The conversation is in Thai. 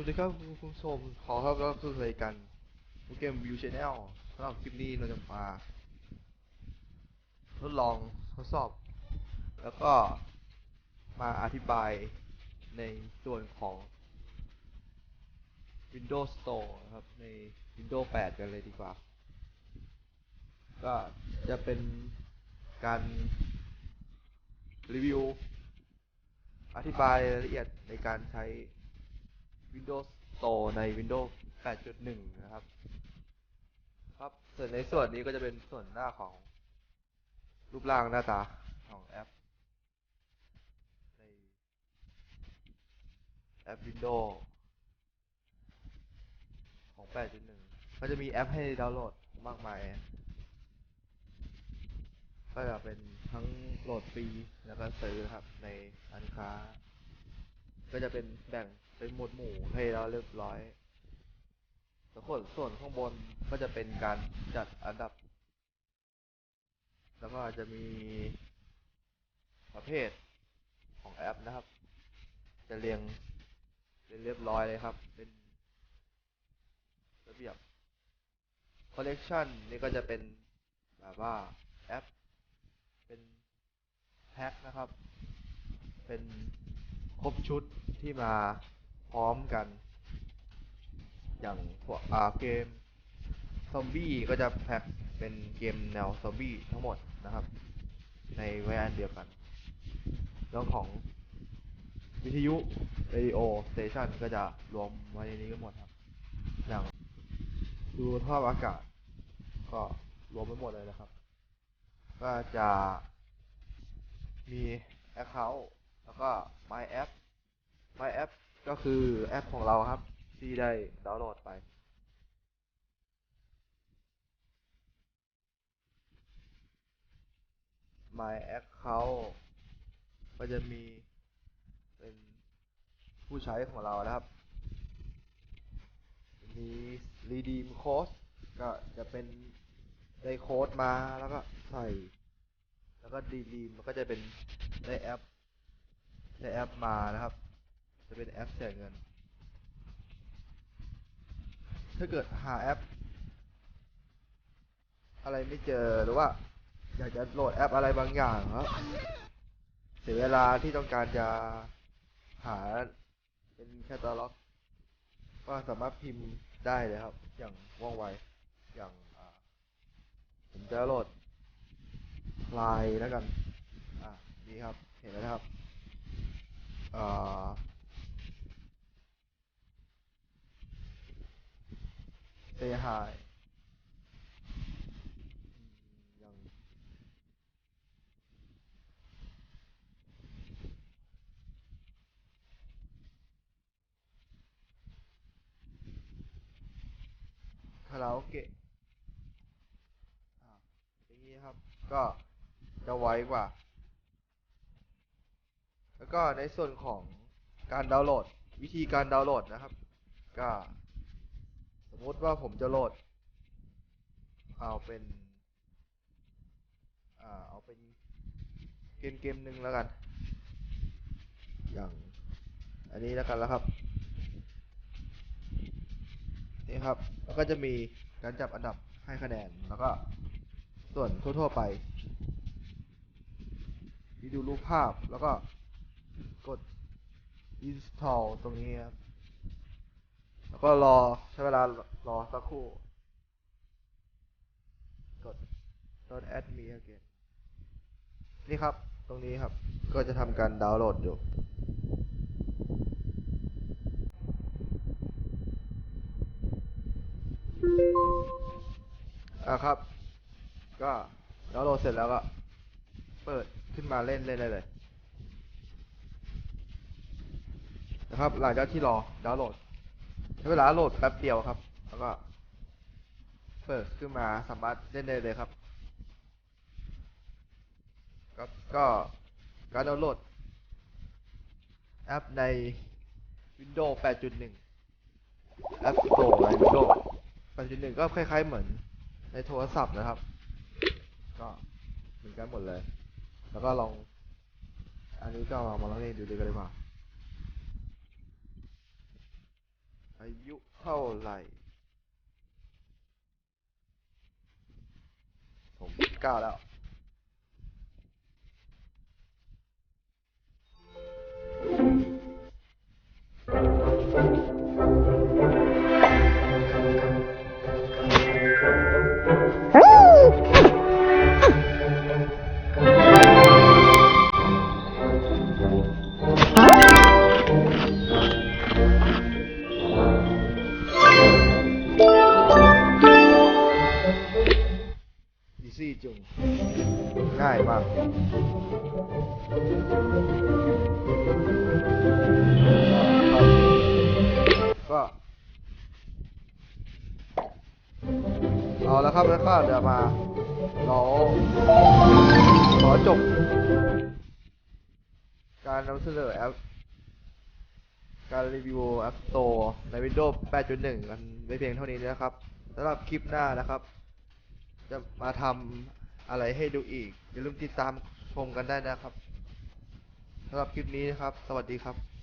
วัสดีครับคุณผู้ชมขอต้อนรับสู่รายการเกมวิวชแนลสำหรับคลิปนี้เราจะมาทดลองทดสอบ แล้วก็มาอธิบายในส่วนของ Windows Store นะครับ ใน Windows 8 กันเลยดีกว่า ก็จะเป็นการรีวิว อธิบายรายละเอียดในการใช้ Windows Store ใน Windows 8.1 นะครับ ครับ ส่วนในส่วนนี้ก็จะเป็นส่วนหน้าของรูปร่างหน้าตาของแอป ในแอป Windows ของ 8.1 ก็จะมีแอปให้ดาวน์โหลดมากมาย ก็จะเป็นทั้งโหลดฟรีแล้วก็ซื้อครับในร้านค้า ก็จะเป็นแบ่งเป็นหมวดหมู่ให้เราเรียบร้อยส่วนส่วนข้างบนก็จะเป็นการจัดอันดับ แล้วก็จะมีประเภทของแอปนะครับ จะเรียงเป็นเรียบร้อยเลยครับ เป็นระเบียบ collection นี่ก็จะเป็นแบบว่าแอป เป็นแพ็คนะครับ เป็น ครบชุดที่มาพร้อมกัน อย่างพวกอ่าเกมซอมบี้ก็จะแพ็คเป็นเกมแนวซอมบี้ทั้งหมดนะครับ ในไว้อันเดียวกันเรื่องของวิทยุเรดิโอสเตชันก็จะรวมไว้ในนี้กันหมดครับ อย่างดูสภาอากาศ ก็รวมไว้หมดเลยนะครับ ก็จะมี Account แล้วก็ My App My App ก็คือแอปของเราครับ ที่ได้ดาวน์โหลดไป My Account ก็จะมีเป็นผู้ใช้ของเรานะครับ มี redeem code ก็จะเป็นได้โค้ดมาแล้วก็ใส่ แล้วก็ดีดีมันก็จะเป็นได้แอป ได้แอปมานะครับ จะเป็นแอปแจกเงิน ถ้าเกิดหาแอป อะไรไม่เจอหรือว่า อยากจะโหลดแอปอะไรบางอย่างครับเสียเวลาที่ต้องการจะหาเป็นแคตตาล็อกก็สามารถพิมพ์ได้เลยครับ อย่างว่องไวอย่างผมจะโหลดไลน์แล้วกัน อะนี่ครับ เห็นแล้วครับ อ่า say hi อืมอย่างคาราโอเกะอะอย่างนี้ครับ ก็จะไวกว่า แล้วก็ในส่วนของการดาวน์โหลด วิธีการดาวน์โหลดนะครับ ก็สมมติว่าผมจะโหลด เอาเป็นอ่าเอาเป็นเกมเกมหนึ่งแล้วกัน อย่างอันนี้แล้วกันแล้วครับนี่ครับ แล้วก็จะมีการจับอันดับให้คะแนน แล้วก็ส่วนทั่ว ๆ ไปมีดูรูปภาพ แล้วก็ กด install ตรงนี้ครับ แล้วก็รอใช้เวลารอสักครู่ กด don't add me again นี่ครับ ตรงนี้ครับ ก็จะทำการดาวน์โหลดอยู่อะครับ ก็ดาวน์โหลดเสร็จแล้วก็ เปิดขึ้นมาเล่นเล่นได้เลย นะ ครับ หลังจากที่รอดาวน์โหลดใช้เวลาโหลดแป๊บเดียวครับ แล้วก็เปิดขึ้นมาสามารถเล่นได้เลยครับ ก็ก็การดาวน์โหลดแอปใน Windows 8.1 App Store ใน Windows 8.1 ก็คล้าย ๆ เหมือนในโทรศัพท์นะครับ ก็เหมือนกันหมดเลย แล้วก็ลอง อันนี้ก็ลองมาลองเล่นดูดีกันเลยดีกว่า อายุเท่าไหร่ ผมเก้าแล้ว ง่ายมากก็เอาแล้วครับแล้วก็เดี๋ยวมาเราขอจบ การนำเสนอแอปการรีวิว App Store ใน Windows 8.1 กันไว้เพียงเท่านี้นะครับสำหรับคลิปหน้านะครับ จะมาทำ อะไรให้ดูอีก อย่าลืมติดตามชมกันได้นะครับสำหรับคลิปนี้นะครับ สวัสดีครับ